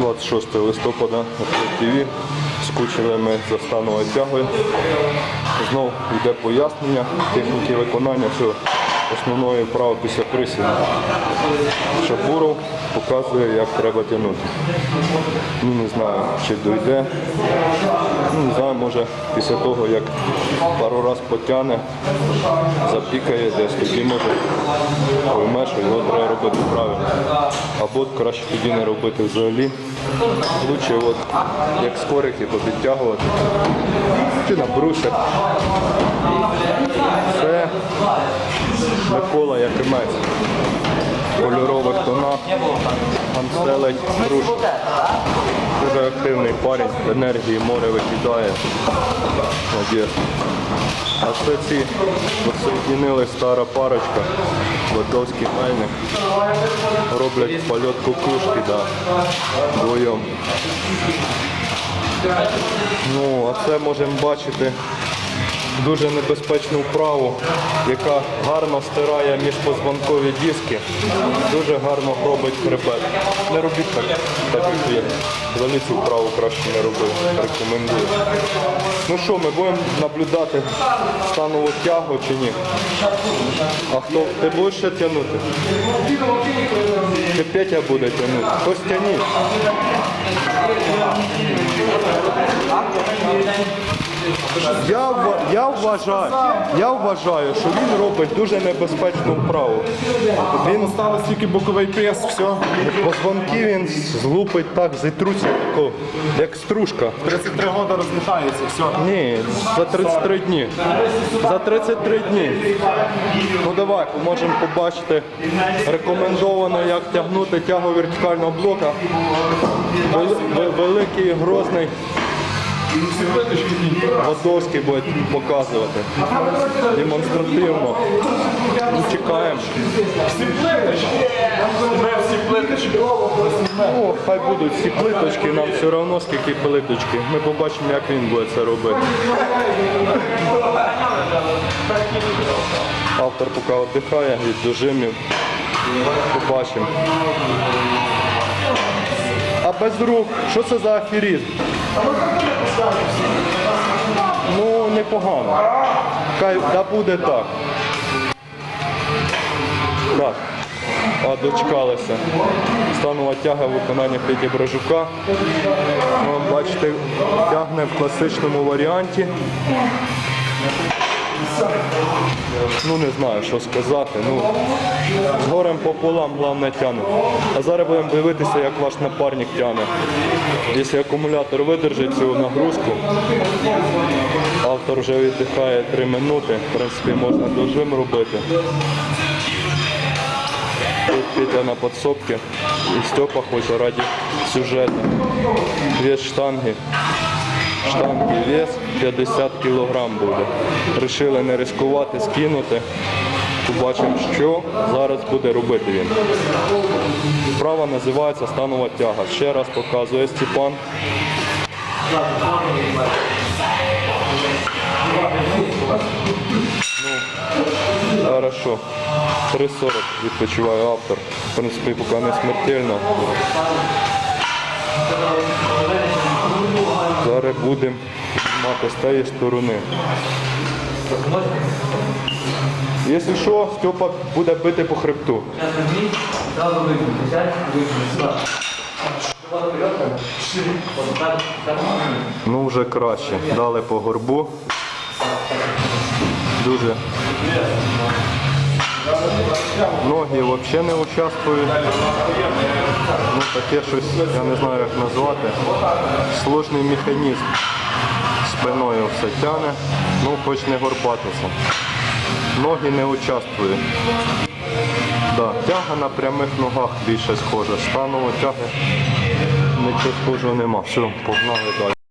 26 листопада на ТВ. Скучили ми за становою тягою. Знову йде пояснення техніки виконання що основної вправи після присіду. Шабуров показує, як треба тягнути. Ну, не знаю, чи дойде. Ну, не знаю, може після того, як пару раз потягне, запікає десь, тоді може пойме, його треба робити правильно. Або краще тоді не робити взагалі. Лучше от, як скорики попідтягувати. Чи на брусях. Це Микола Якимець. Кольорових тонах. Гамселить груш. Дуже активний парень, енергії море викидає. А це ці посоєдинили стара парочка, Литовський мельник. Роблять польот кукушки, да, вдвоєм. Ну, а це можемо бачити дуже небезпечну вправу, яка гарно стирає міжпозвонкові диски, дуже гарно робить хребет. Не робіть так, так як є. Взагалі цю вправу краще не робити. Рекомендую. Ну що, ми будемо наблюдати станову тягу чи ні? А хто? Ти будеш ще тягнути? Чи Петя буде тягнути? Хтось тягніть. Я, я, вважаю, я вважаю, що він робить дуже небезпечну вправу. Він Стало стільки боковий прес, все. позвонки він злупить так, зітруться тако, як стружка. 33 роки розлітається, все. Ні, за 33 дні. За 33 дні. Ну давай, можемо побачити рекомендовано, як тягнути тягу вертикального блока. Великий грозний Водовський буде показувати. Демонстративно. Ну, чекаємо. Ми всі плиточки. О, хай будуть всі плиточки, нам все одно скільки плиточки. Ми побачимо, як він буде це робити. Автор поки віддихає від дожимів. Побачимо. А без рук, що це за аферизм? Непогано. Хай да буде так. Так. А дочекалися. Станова тяга виконання Петі Брожука. Ну, бачите, тягне в класичному варіанті. Ну не знаю, що сказати. Ну, з горем пополам головне тягне. А зараз будемо дивитися, як ваш напарник тягне. Якщо акумулятор видержить цю нагрузку, автор вже віддихає 3 минути. В принципі, можна дожим робити. Тут Петя на подсобке. І Степа хоче раді сюжету. Вес штанги. Штанги вес 50 кг буде. Рішили не ризикувати, скинути. Побачимо, що зараз буде робити він. Вправа називається станова тяга. Ще раз показує Степан. Ну, Хорошо. 3.40 відпочиває автор. В принципі, поки не смертельно. Зараз будемо мати з тієї сторони. Якщо що, Степа буде бити по хребту. Ну вже краще. Дали по горбу. Дуже. Ноги взагалі не участвують. Ну таке щось, я не знаю як назвати. Сложний механізм. Спиною все тяне, ну хоч не горбатися. Ноги не участвують. Да, тяга на прямих ногах більше схожа. Станово тяги нічого схожого нема. Все, погнали далі.